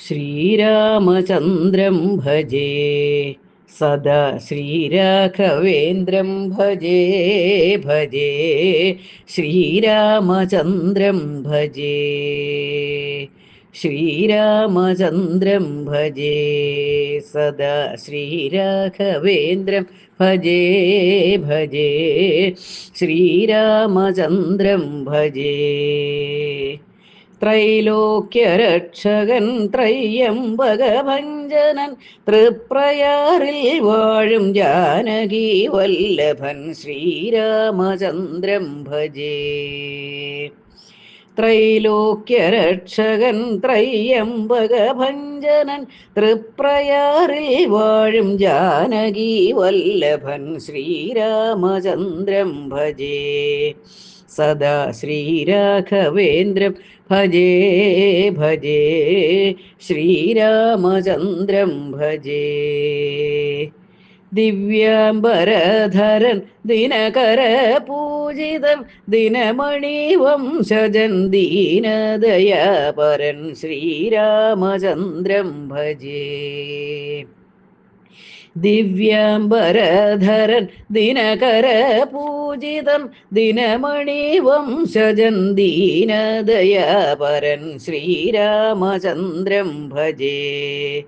ശ്രീരാമചന്ദ്രം ഭജേ സദാ ശ്രീരാഘവേന്ദ്രം ഭജേ ഭജേ ശ്രീരാമചന്ദ്രം ഭജേ ശ്രീരാമചന്ദ്രം ഭജേ സദാ ശ്രീരാഘവേന്ദ്രം ഭജേ ഭജേ ശ്രീരാമചന്ദ്രം ഭജേ. ത്രൈലോക്യരക്ഷകൻ ത്രയ്യംബകഭഞ്ജനൻ തൃപ്രയാറിൽ വാഴും ജാനകി വല്ലഭൻ ശ്രീരാമചന്ദ്രം ഭജേ. ത്രൈലോക്യരക്ഷകൻ ത്രയ്യംബകഭഞ്ജനൻ തൃപ്രയാറിൽ വാഴും ജാനകി വല്ലഭൻ ശ്രീരാമചന്ദ്രം ഭജേ. സദാ ശ്രീരാഘവേന്ദ്രം ഭജേ ഭജേ ശ്രീരാമചന്ദ്രം ഭജേ ദിവ്യാംബരധരൻ ദിനകര പൂജിതൻ ദിനമണി വംശജൻ ദീനദയാപരൻ ശ്രീരാമചന്ദ്രം ഭജേ ദിവ്യാംബരധരൻ ദിനകര പൂജിതം ദിനമണി വംശജൻ ദീനദയാപരൻ ശ്രീരാമചന്ദ്രം ഭജേ.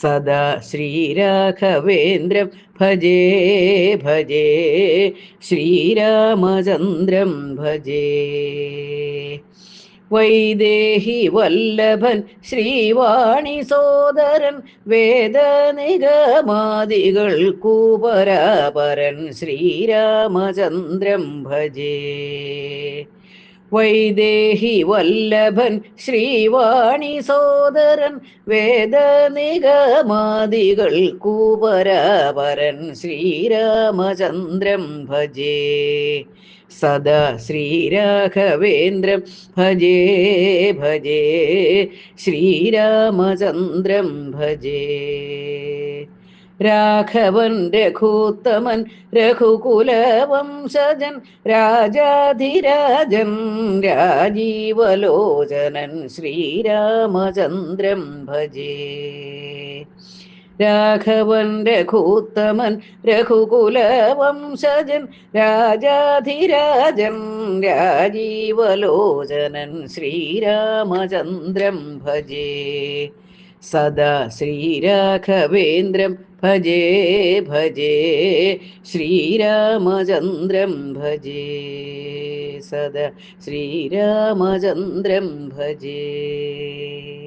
സദാ ശ്രീരാഘവേന്ദ്രം ഭജേ ഭജേ. ശ്രീരാമചന്ദ്രം ഭജേ. വൈദേഹി വല്ലഭൻ ശ്രീവാണി സോദരൻ വേദനിഗമാദികൾ കൂപരാപരൻ ശ്രീരാമചന്ദ്രം ഭജേ. വൈദേഹി വല്ലഭൻ ശ്രീവാണി സോദരൻ വേദനിഗമാദികൾ കൂപരാപരൻ ശ്രീരാമചന്ദ്രം ഭജേ. സദാ ശ്രീരാഘവേന്ദ്രം. ഭജേ ഭജേ. ശ്രീരാമചന്ദ്രം ഭജേ. രാഘവൻ രഘുത്തമൻ രഘുകുലവംശജൻ രാജാധിരാജൻ രാജീവലോചനൻ. ശ്രീരാമചന്ദ്രം ഭജേ. രാഘവൻ രഘുത്തമൻ രഘുകുലവംശജൻ രാജാധിരാജൻ രാജീവലോചനൻ ശ്രീരാമചന്ദ്രം ഭജേ. സദാ ശ്രീരാഘവേന്ദ്രം ഭജേ ഭജേ. ശ്രീരാമചന്ദ്രം ഭജേ. സദാ ശ്രീരാമചന്ദ്രം ഭജേ.